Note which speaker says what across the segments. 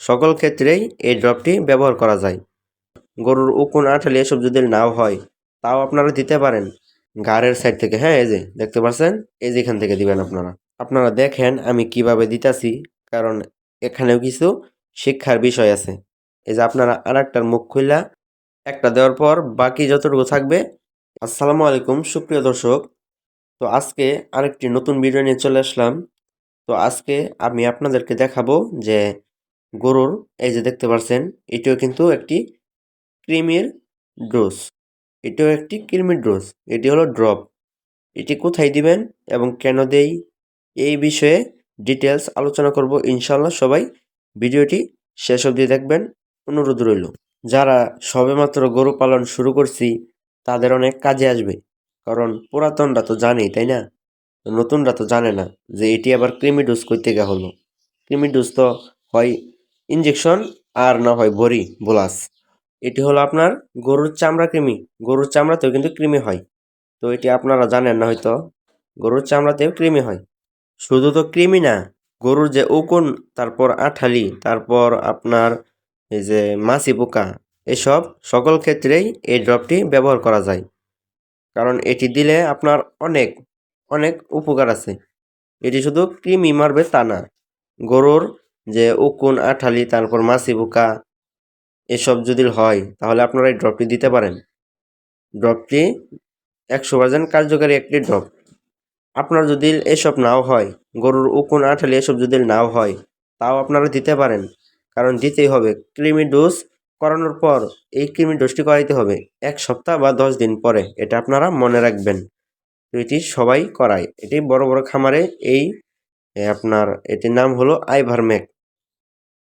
Speaker 1: সকল ক্ষেত্রেই এই ড্রপটি ব্যবহার করা যায়। গরুর উকুন আঠালি এসব যদি নাও হয়, তাও আপনারা দিতে পারেন। গাড়ের সাইড থেকে হ্যাঁ এই যে, দেখতে পাচ্ছেন? এই যে এখান থেকে দিবেন আপনারা। আপনারা দেখেন আমি কীভাবে দিতাছি, কারণ এখানেও কিছু শিক্ষার বিষয় আছে। এই যে আপনারা আর একটার মুখ খুললা একটা দেওয়ার পর বাকি যতটুকু থাকবে। আসসালামু আলাইকুম, সুপ্রিয় দর্শক। তো আজকে আরেকটি নতুন ভিডিও নিয়ে চলে আসলাম। তো আজকে আমি আপনাদেরকে দেখাবো যে গরুর, এই যে দেখতে পাচ্ছেন এটিও কিন্তু একটি ক্রিমির ডোজ। এটিও একটি ক্রিমির ডোজ, এটি হলো ড্রপ। এটি কোথায় দিবেন এবং কেন দেই, এই বিষয়ে ডিটেলস আলোচনা করব ইনশাল্লাহ সবাই ভিডিওটি শেষ অবধি দেখবেন, অনুরোধ রইল। যারা সবেমাত্র গরু পালন শুরু করছি, তাদের অনেক কাজে আসবে, কারণ পুরাতনরা তো জানেই, তাই না? নতুনরা তো জানে না যে এটি আবার ক্রিমি ডোজ কই থেকে হলো ক্রিমি ডোজ তো হয় ইঞ্জেকশন আর না হয় বড়ি, বোলাস। এটি হলো আপনার গরুর চামড়া কৃমি। গরুর চামড়াতেও কিন্তু কৃমি হয়। তো এটি আপনারা জানেন না হয়তো, গরুর চামড়াতেও কৃমি হয়। শুধু তো কৃমি না, গরুর যে উকুন, তারপর আঠালি, তারপর আপনার এই যে মাছি পোকা, এসব সকল ক্ষেত্রেই এই ড্রপটি ব্যবহার করা যায়। কারণ এটি দিলে আপনার অনেক অনেক উপকার আছে। এটি শুধু কৃমি মারবে তা না, গরুর যে উকুন আঠালি, তারপর মাছি পোকা এসব যদি হয়, তাহলে আপনারা এই ড্রপটি দিতে পারেন। ড্রপটি একশো পার্সেন্ট কার্যকারী একটি ড্রপ আপনার যদি এসব নাও হয়, গরুর উকুন আঠালি এসব যদি নাও হয়, তাও আপনারা দিতে পারেন। কারণ দিতেই হবে। ক্রিমি ডোজ করানোর পর এই ক্রিমি ডোজটি করাইতে হবে এক সপ্তাহ বা দশ দিন পরে। এটা আপনারা মনে রাখবেন। এটি সবাই করায়। এটি বড় বড় খামারে এই আপনার এটির নাম হলো আইভারমেক।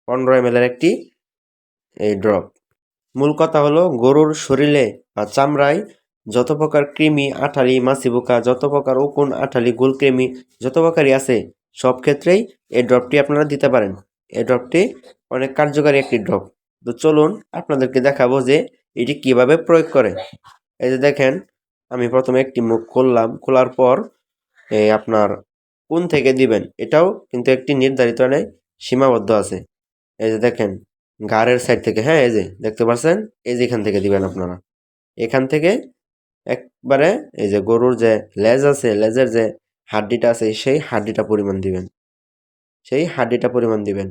Speaker 1: পনেরো এম একটি এই ড্রপ মূল কথা হলো গরুর শরীরে বা চামড়ায় যত প্রকার কৃমি, আঠালি, মাছি পোকা যত প্রকার উকুন, আঠালি, গুলকৃমি, যত প্রকারই আছে, সব ক্ষেত্রেই এই ড্রপটি আপনারা দিতে পারেন। এই ড্রপটি অনেক কার্যকারী একটি ড্রপ তো চলুন আপনাদেরকে দেখাবো যে এটি কীভাবে প্রয়োগ করে। এই যে দেখেন, আমি প্রথমে একটি মুখ খুললাম। খোলার পর এই আপনার কোন থেকে দিবেন? এটাও কিন্তু একটি নির্ধারিত সীমাবদ্ধ আছে। এই যে দেখেন ঘাড়ের সাইড থেকে হ্যাঁ এই যে, দেখতে পাচ্ছেন এই যে এখান থেকে দিবেন আপনারা। এখান থেকে একবারে এই যে গরুর যে লেজ আছে, লেজের যে হাড্ডিটা আছে, সেই হাড্ডিটা পরিমাণ দিবেন। সেই হাড্ডিটা পরিমাণ দিবেন।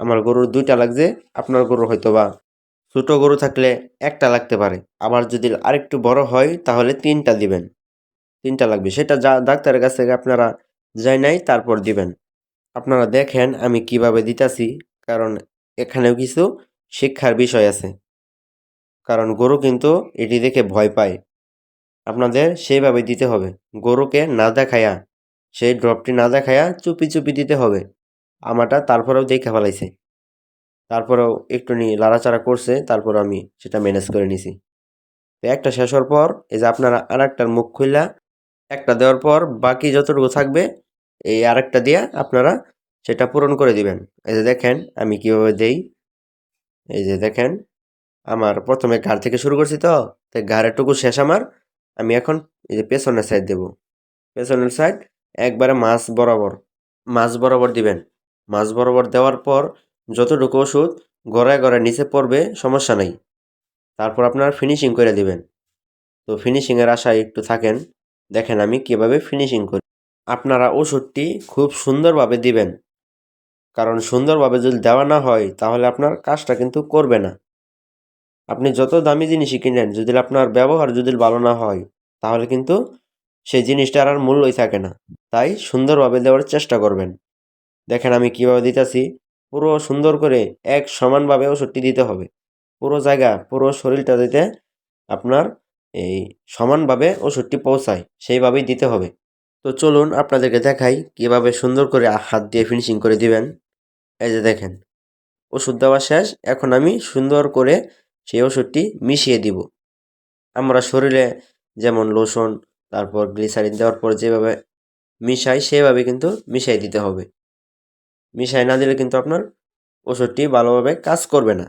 Speaker 1: আমার গরুর দুইটা লাগছে, আপনার গরুর হয়তো বা ছোটো গরু থাকলে একটা লাগতে পারে। আবার যদি আরেকটু বড় হয়, তাহলে তিনটা দিবেন। তিনটা লাগবে। সেটা যা ডাক্তারের কাছ থেকে আপনারা যাই নাই, তারপর দিবেন। আপনারা দেখেন আমি কীভাবে দিতাছি, কারণ এখানেও কিছু শিক্ষার বিষয় আছে। কারণ গরু কিন্তু এটি দেখে ভয় পায়। আপনাদের সেইভাবে দিতে হবে। গরুকে না দেখায়া, সেই ড্রপটি না দেখায়া চুপি চুপি দিতে হবে। আমারটা তারপরেও দেখে ফেলাইছে। তারপরেও একটু নি লাড়াচাড়া করছে, তারপর আমি সেটা ম্যানেজ করে নিছি। তো একটা শেষ হওয়ার পর, এই যে আপনারা আর একটার মুখ খুললা একটা দেওয়ার পর বাকি যতটুকু থাকবে, এই আরেকটা দিয়ে আপনারা সেটা পূরণ করে দিবেন। এই যে দেখেন, আমি কীভাবে দেই? এই যে দেখেন, আমার প্রথমে ঘাড় থেকে শুরু করছি তো তাই ঘাড়ের টুকু শেষ আমার। আমি এখন এই যে পেছনের সাইড দেব। পেছনের সাইড একবারে মাছ বরাবর মাছ বরাবর দিবেন। মাছ বরাবর দেওয়ার পর যতটুকু ওষুধ গড়ায় গড়ায় নিচে পড়বে, সমস্যা নাই। তারপর আপনারা ফিনিশিং করে দিবেন। তো ফিনিশিংয়ের আশায় একটু থাকেন। দেখেন আমি কীভাবে ফিনিশিং করি। আপনারা ওষুধটি খুব সুন্দরভাবে দিবেন। কারণ সুন্দরভাবে যদি দেওয়া না হয়, তাহলে আপনার কাজটা কিন্তু করবে না। আপনি যত দামি জিনিসই কিনেন, যদি আপনার ব্যবহার যদি ভালো না হয়, তাহলে কিন্তু সেই জিনিসটার আর মূল্যই থাকে না। তাই সুন্দরভাবে দেওয়ার চেষ্টা করবেন। দেখেন আমি কীভাবে দিতেছি। পুরো সুন্দর করে এক সমানভাবে ওষুধটি দিতে হবে। পুরো জায়গা, পুরো শরীরটা দিতে আপনার এই সমানভাবে ওষুধটি পৌঁছায়, সেইভাবেই দিতে হবে। তো চলুন আপনাদেরকে দেখাই কীভাবে সুন্দর করে হাত দিয়ে ফিনিশিং করে দিবেন। এই যে দেখেন, ওষুধ দেওয়া শেষ, এখন আমি সুন্দর করে সেই ওষুধটি মিশিয়ে দিব। আমরা শরীরে যেমন লোশন, তারপর গ্লিসারিন দেওয়ার পর যেভাবে মিশাই সেভাবে কিন্তু মিশাই দিতে হবে। মিশাই না দিলে কিন্তু আপনার ওষুধটি ভালোভাবে কাজ করবে না।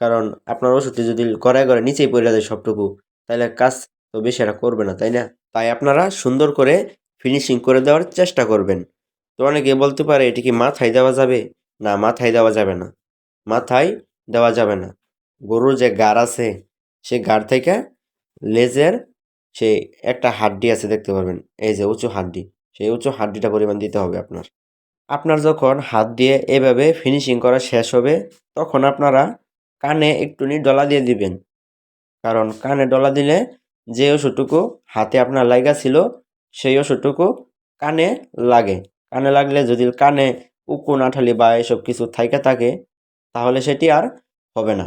Speaker 1: কারণ আপনার ওষুধটি যদি গড়ায় গড়ে নিচেই পড়ে যায় সবটুকু তাহলে কাজ তো বেশি একটা করবে না, তাই না? তাই আপনারা সুন্দর করে ফিনিশিং করে দেওয়ার চেষ্টা করবেন। তো অনেকে বলতে পারে, এটি কি মাথায় দেওয়া যাবে? না, মাথায় দেওয়া যাবে না। মাথায় দেওয়া যাবে না। গরুর যে গাড় আছে, সেই গাড় থেকে লেজের সেই একটা হাড্ডি আছে, দেখতে পারবেন। এই যে উঁচু হাড্ডি, সেই উঁচু হাড্ডিটা পরিমাণ দিতে হবে আপনার। আপনার যখন হাত দিয়ে এভাবে ফিনিশিং করা শেষ হবে, তখন আপনারা কানে একটুনি ডলা দিয়ে দিবেন। কারণ কানে ডলা দিলে যে ওষুধটুকু হাতে আপনার লাগা ছিল, সেই ওষুধটুকু কানে লাগে। কানে লাগলে যদি কানে উকুন আঠালি বা এসব কিছু থাইকা থাকে, তাহলে সেটি আর হবে না।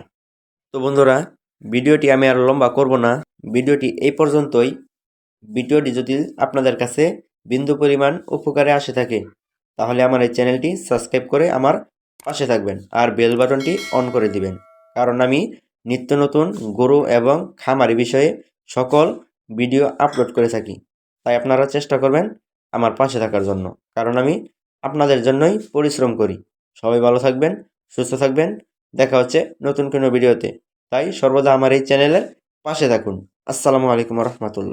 Speaker 1: তো বন্ধুরা, ভিডিওটি আমি আর লম্বা করব না। ভিডিওটি এই পর্যন্তই। ভিডিওটি যদি আপনাদের কাছে বিন্দু পরিমাণ উপকারে আসে থাকে, তাহলে আমার এই চ্যানেলটি সাবস্ক্রাইব করে আমার পাশে থাকবেন আর বেল বাটনটি অন করে দিবেন। কারণ আমি নিত্য নতুন গরু এবং খামারি বিষয়ে সকল ভিডিও আপলোড করে থাকি। তাই আপনারা চেষ্টা করবেন আমার পাশে থাকার জন্য। কারণ আমি আপনাদের জন্যই পরিশ্রম করি। সবাই ভালো থাকবেন, সুস্থ থাকবেন। দেখা হচ্ছে নতুন কোনো ভিডিওতে। তাই সর্বদা আমার এই চ্যানেলের পাশে থাকুন। আসসালামু আলাইকুম রহমতুল্লাহ।